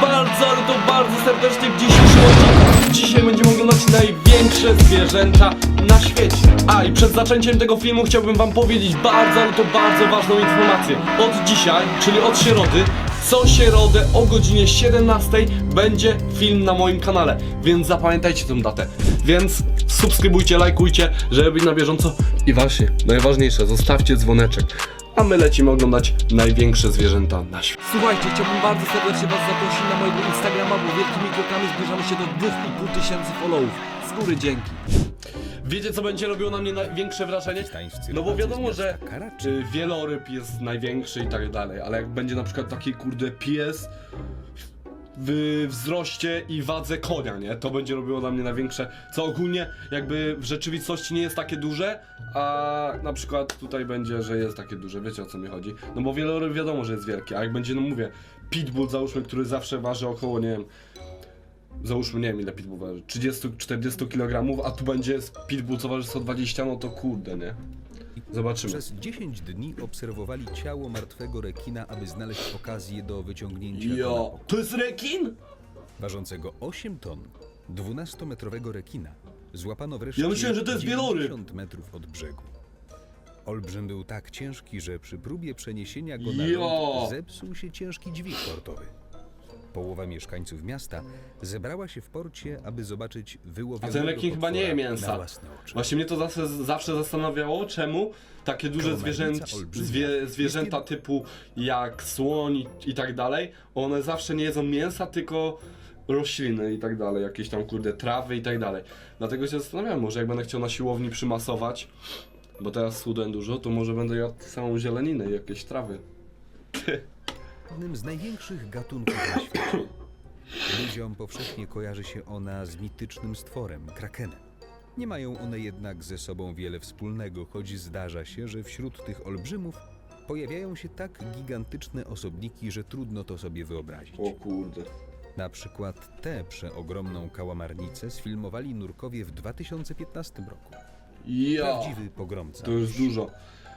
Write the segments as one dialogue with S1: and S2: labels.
S1: bardzo, ale to bardzo serdecznie w dzisiejszym odcinku. Dzisiaj będziemy oglądać największe zwierzęta na świecie. A i przed zaczęciem tego filmu chciałbym wam powiedzieć bardzo, ale to bardzo ważną informację. Od dzisiaj, czyli od środy, co środę o godzinie 17 będzie film na moim kanale, więc zapamiętajcie tę datę. Więc subskrybujcie, lajkujcie, żeby być na bieżąco. I właśnie, najważniejsze, zostawcie dzwoneczek. A my lecimy oglądać największe zwierzęta na świecie. Słuchajcie, chciałbym bardzo serdecznie Was zaprosić na mojego Instagrama, bo wielkimi krokami zbliżamy się do 2,5 tysięcy followów. Z góry dzięki. Wiecie, co będzie robiło na mnie największe wrażenie? No bo wiadomo, że y, wieloryb jest największy i tak dalej, ale jak będzie na przykład taki kurde pies w wzroście i wadze konia, nie? To będzie robiło dla mnie największe, co ogólnie jakby w rzeczywistości nie jest takie duże, a na przykład tutaj będzie, że jest takie duże, wiecie o co mi chodzi? No bo wieloryb wiadomo, że jest wielki, a jak będzie, no mówię, pitbull załóżmy, który zawsze waży około, nie wiem, załóżmy, nie wiem ile pitbull waży, 30-40 kg, a tu będzie pitbull co waży 120, no to kurde, nie? Zobaczymy.
S2: Przez 10 dni obserwowali ciało martwego rekina, aby znaleźć okazję do wyciągnięcia go na
S1: Jo, to jest rekin?
S2: Ważącego 8 ton, 12-metrowego rekina złapano wreszcie
S1: Ja myślałem, że to jest wieloryb.
S2: 90 metrów od brzegu. Olbrzym był tak ciężki, że przy próbie przeniesienia go na
S1: Jo.
S2: ląd zepsuł się ciężki dźwig portowy. Połowa mieszkańców miasta zebrała się w porcie, aby zobaczyć
S1: A
S2: wyłowionego
S1: ten rekin chyba nie je
S2: potwora
S1: mięsa.
S2: na własne oczy.
S1: Właśnie mnie to zawsze, zawsze zastanawiało, czemu takie duże
S2: Kałamarnica
S1: zwierzęć,
S2: olbrzymia
S1: zwie, zwierzęta typu jak słoń i, i tak dalej, one zawsze nie jedzą mięsa, tylko rośliny i tak dalej, jakieś tam kurde trawy i tak dalej. Dlatego się zastanawiam, może jak będę chciał na siłowni przymasować, bo teraz schudłem dużo, to może będę jadł samą zieleninę i jakieś trawy.
S2: jednym z największych gatunków na świecie. Ludziom powszechnie kojarzy się ona z mitycznym stworem, krakenem. Nie mają one jednak ze sobą wiele wspólnego, choć zdarza się, że wśród tych olbrzymów pojawiają się tak gigantyczne osobniki, że trudno to sobie wyobrazić.
S1: O kurde.
S2: Na przykład tę przeogromną kałamarnicę sfilmowali nurkowie w 2015 roku.
S1: Ja.
S2: Prawdziwy pogromca.
S1: To już dużo.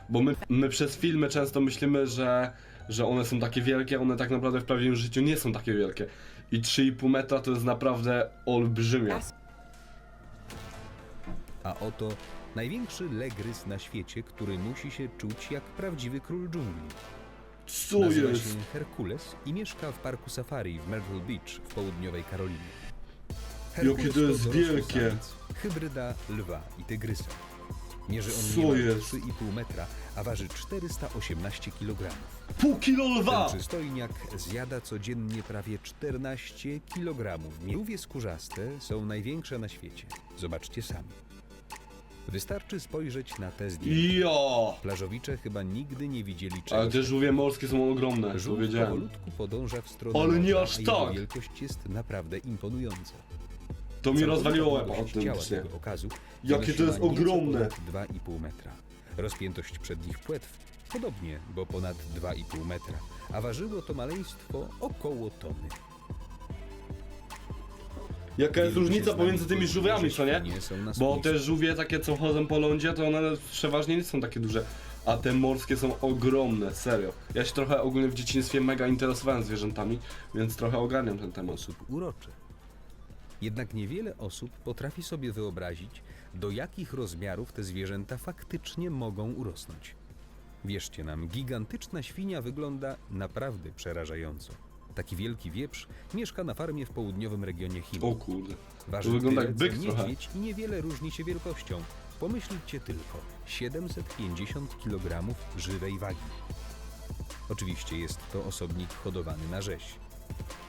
S1: Bo my, my przez filmy często myślimy, że, że one są takie wielkie, one tak naprawdę w prawdziwym życiu nie są takie wielkie. I 3,5 metra to jest naprawdę olbrzymia.
S2: A oto największy legrys na świecie, który musi się czuć jak prawdziwy król dżungli.
S1: Co
S2: Nazywa
S1: jest?
S2: się Herkules i mieszka w parku safari w Myrtle Beach w południowej Karolinie.
S1: Jakie to jest
S2: dorosły
S1: wielkie.
S2: samiec, Hybryda lwa i tygrysa. Mierzy on
S1: Co
S2: niemal
S1: jest?
S2: 3,5 metra, a waży 418 kg.
S1: Pół kilo lwa!
S2: Ten przystojniak zjada codziennie prawie 14 kg. Miówie skórzaste są największe na świecie. Zobaczcie sami. Wystarczy spojrzeć na te zdjęcia.
S1: Jo!
S2: Plażowicze chyba nigdy nie widzieli czegoś
S1: Ale te żółwie morskie są ogromne, to
S2: Żółw
S1: wiedziałem.
S2: powolutku podąża w stronę
S1: Ale nie
S2: morza,
S1: aż
S2: a jego
S1: tak.
S2: wielkość jest naprawdę imponująca.
S1: To mi
S2: Całkowita
S1: rozwaliło łeb
S2: długość
S1: od tym
S2: ciała tego okazu
S1: Jakie to
S2: wynosiła
S1: jest
S2: nieco
S1: ogromne.
S2: ponad 2,5 metra. Rozpiętość przednich płetw podobnie, bo ponad 2,5 metra, a ważyło to maleństwo około tony.
S1: Jaka jest różnica pomiędzy tymi żółwiami, co nie? Bo te żółwie takie co chodzą po lądzie, to one przeważnie nie są takie duże. A te morskie są ogromne, serio. Ja się trochę ogólnie w dzieciństwie mega interesowałem zwierzętami, więc trochę ogarniam ten temat.
S2: sposób uroczy. Jednak niewiele osób potrafi sobie wyobrazić, do jakich rozmiarów te zwierzęta faktycznie mogą urosnąć. Wierzcie nam, gigantyczna świnia wygląda naprawdę przerażająco. Taki wielki wieprz mieszka na farmie w południowym regionie Chin.
S1: O kurde.
S2: Waży
S1: to wygląda jak byk
S2: niedźwiedź i niewiele różni się wielkością. Pomyślcie tylko, 750 kg żywej wagi. Oczywiście jest to osobnik hodowany na rzeź.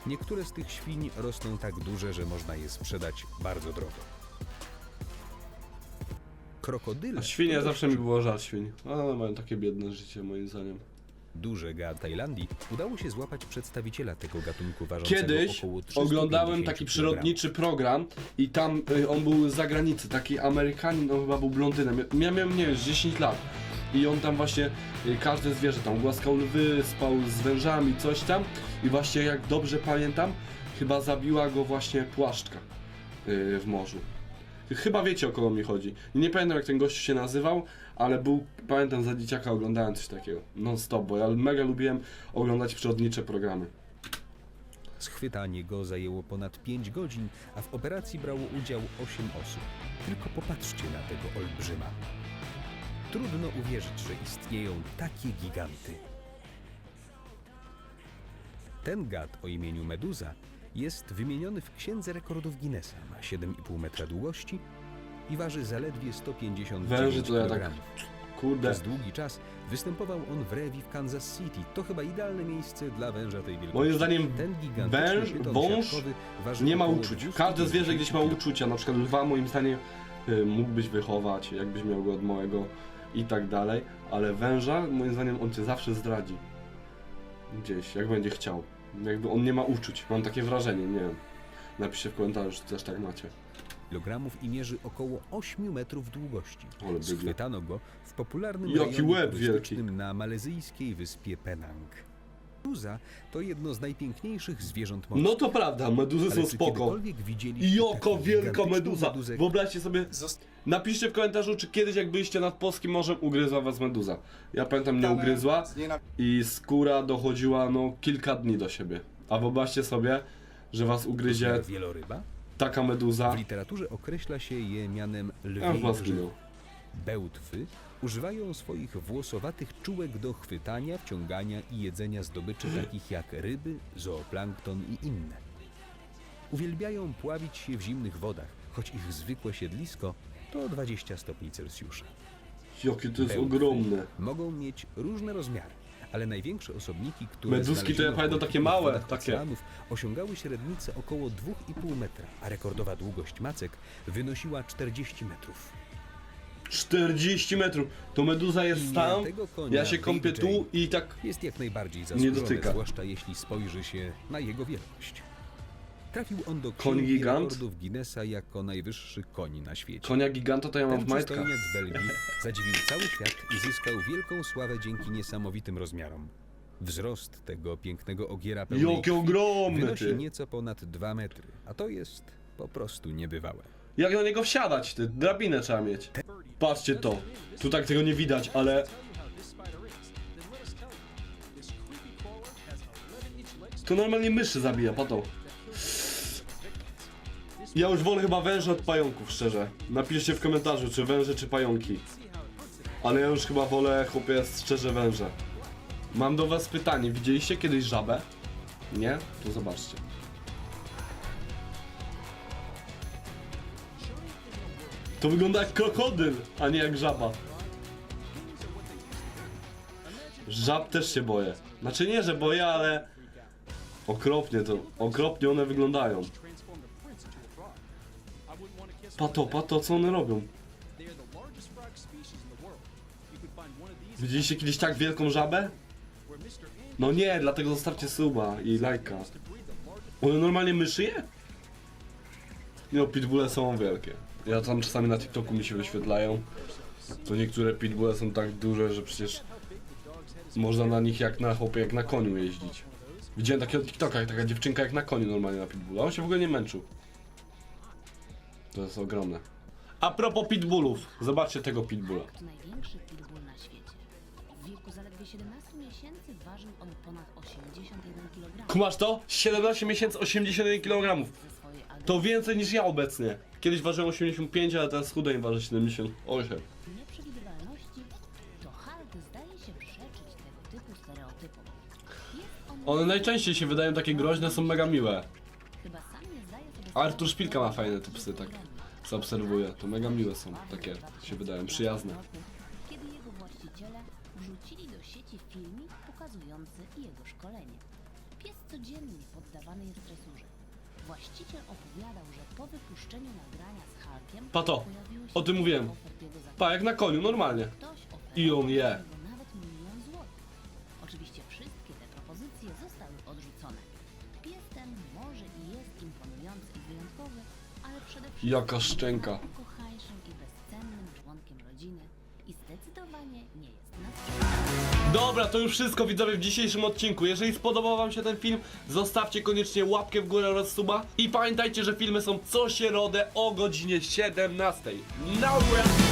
S2: Niektóre z tych świń rosną tak duże, że można je sprzedać bardzo drogo. Krokodyle
S1: A świnie
S2: to
S1: zawsze mi było żal świń. Ale mają takie biedne życie moim zdaniem.
S2: duże ga Tajlandii udało się złapać przedstawiciela tego gatunku ważącego
S1: Kiedyś
S2: około 350
S1: oglądałem taki
S2: kg.
S1: przyrodniczy program i tam y, on był z zagranicy, taki Amerykanin, on chyba był blondynem. Ja miałem, nie wiem, z 10 lat. I on tam właśnie y, każde zwierzę tam głaskał lwy, spał z wężami, coś tam. I właśnie jak dobrze pamiętam, chyba zabiła go właśnie płaszczka y, w morzu. Chyba wiecie o kogo mi chodzi. Nie pamiętam jak ten gościu się nazywał, ale był, pamiętam za dzieciaka oglądałem coś takiego. Non stop, bo ja mega lubiłem oglądać przyrodnicze programy.
S2: Schwytanie go zajęło ponad 5 godzin, a w operacji brało udział 8 osób. Tylko popatrzcie na tego olbrzyma. Trudno uwierzyć, że istnieją takie giganty. Ten gad o imieniu Meduza jest wymieniony w Księdze Rekordów Guinnessa. Ma 7,5 metra długości i waży zaledwie 159
S1: Węży to ja tak-. Kurde.
S2: Przez długi czas występował on w rewi w Kansas City. To chyba idealne miejsce dla węża tej wielkości.
S1: Moim zdaniem
S2: Ten gigantyczny
S1: węż,
S2: pyton
S1: wąż
S2: siatkowy waży
S1: nie ma
S2: około
S1: uczuć.
S2: 250
S1: Każde zwierzę gdzieś ma uczucia, na przykład lwa moim zdaniem y, mógłbyś wychować, jakbyś miał go od małego i tak dalej, ale węża moim zdaniem on cię zawsze zdradzi. Gdzieś, jak będzie chciał. Jakby on nie ma uczuć, mam takie wrażenie, nie wiem. Napiszcie w komentarzu, czy też tak macie.
S2: kilogramów i mierzy około 8 metrów długości.
S1: Ale bydle.
S2: Schwytano go w popularnym
S1: Jaki
S2: rejonie
S1: łeb
S2: turystycznym na malezyjskiej wyspie Penang. Meduza to jedno z najpiękniejszych zwierząt morskich.
S1: No to prawda, meduzy
S2: Ale
S1: są
S2: czy
S1: spoko.
S2: kiedykolwiek widzieliście
S1: I oko
S2: taką
S1: wielka
S2: gigantyczną
S1: meduza.
S2: meduzę,
S1: Wyobraźcie sobie, napiszcie w komentarzu, czy kiedyś jak byliście nad Polskim Morzem ugryzła was meduza. Ja pamiętam, mnie ugryzła i skóra dochodziła no kilka dni do siebie. A wyobraźcie sobie, że was ugryzie
S2: wieloryba?
S1: taka meduza.
S2: W literaturze określa się je mianem
S1: Ja już
S2: lwiej
S1: was zginął.
S2: Bełtwy używają swoich włosowatych czułek do chwytania, wciągania i jedzenia zdobyczy takich jak ryby, zooplankton i inne. Uwielbiają pławić się w zimnych wodach, choć ich zwykłe siedlisko to 20 stopni Celsjusza.
S1: Jakie to jest ogromne.
S2: Mogą mieć różne rozmiary, ale największe osobniki, które
S1: Meduski to ja
S2: znaleziono w
S1: pamiętam takie małe,
S2: wodach
S1: takie.
S2: oceanów, osiągały średnicę około 2,5 metra, a rekordowa długość macek wynosiła 40 metrów.
S1: 40 metrów. To meduza jest tam.
S2: konia
S1: Ja się kąpię
S2: Big
S1: tu i tak.
S2: jest jak najbardziej zasłużony,
S1: dotyka.
S2: zwłaszcza jeśli spojrzy się na jego wielkość. Trafił on do
S1: Koń
S2: księgi
S1: gigant?
S2: rekordów Guinnessa jako najwyższy koń na świecie.
S1: Konia giganta to ja mam
S2: Ten
S1: w majtkach.
S2: przystojniak z Belgii zadziwił cały świat i zyskał wielką sławę dzięki niesamowitym rozmiarom. Wzrost tego pięknego ogiera pełnej
S1: Jakie
S2: krwi
S1: ogromne
S2: wynosi
S1: ty.
S2: nieco ponad 2 metry, a to jest po prostu niebywałe.
S1: Jak na niego wsiadać, ty? Drabinę trzeba mieć. Patrzcie to. Tu tak tego nie widać, ale... To normalnie myszy zabija, pato. Ja już wolę chyba węże od pająków, szczerze. Napiszcie w komentarzu, czy węże, czy pająki. Ale ja już chyba wolę, chłopie, szczerze węże. Mam do was pytanie, widzieliście kiedyś żabę? Nie? To zobaczcie. To wygląda jak krokodyl, a nie jak żaba. Żab też się boję. Znaczy nie, że boję, ale okropnie to, okropnie one wyglądają. Pato, pato, co one robią? Widzieliście kiedyś tak wielką żabę? No nie, dlatego zostawcie suba i lajka. One normalnie myszy je? Nie no, pitbulle są wielkie. Ja tam czasami na TikToku mi się wyświetlają. To niektóre pitbulle są tak duże, że przecież można na nich jak na chłopie, jak na koniu jeździć. Widziałem takiego TikToka, taka dziewczynka jak na koniu normalnie na pitbulla. On się w ogóle nie męczył. To jest ogromne. A propos pitbullów, zobaczcie tego pitbulla.
S3: To największy pitbull na świecie. W wieku zaledwie 17 miesięcy ważył on ponad 81 kg.
S1: Kumasz to? 17 miesięcy, 81 kg.
S3: Ze swojej agencji
S1: To więcej niż ja obecnie. Kiedyś ważyłem 85, ale teraz chudej waży 78.
S3: nieprzewidywalności to Hulk zdaje się przeczyć tego typu stereotypom. Jest on
S1: One najczęściej się wydają takie groźne, są mega miłe. Artur Szpilka ma fajne te psy, tak zaobserwuję. To mega miłe są, takie się wydają, przyjazne.
S3: Kiedy jego właściciele wrzucili do sieci filmik pokazujący jego szkolenie. Pies codziennie poddawany jest tresurze. Właściciel opowiadał, że po wypuszczeniu nagrania z Hulkiem
S1: Pato,
S3: pojawiły się
S1: o tym mówiłem.
S3: ofert jego zakupu.
S1: Pa, jak na koniu, normalnie.
S3: Ktoś
S1: I on je.
S3: nawet milion złotych. Oczywiście przede wszystkim
S1: Jaka szczęka.
S3: jest ukochańszym i bezcennym członkiem rodziny i zdecydowanie nie jest na
S1: Dobra, to już wszystko widzowie w dzisiejszym odcinku. Jeżeli spodobał wam się ten film, zostawcie koniecznie łapkę w górę oraz suba. I pamiętajcie, że filmy są co środę o godzinie 17. Dobra!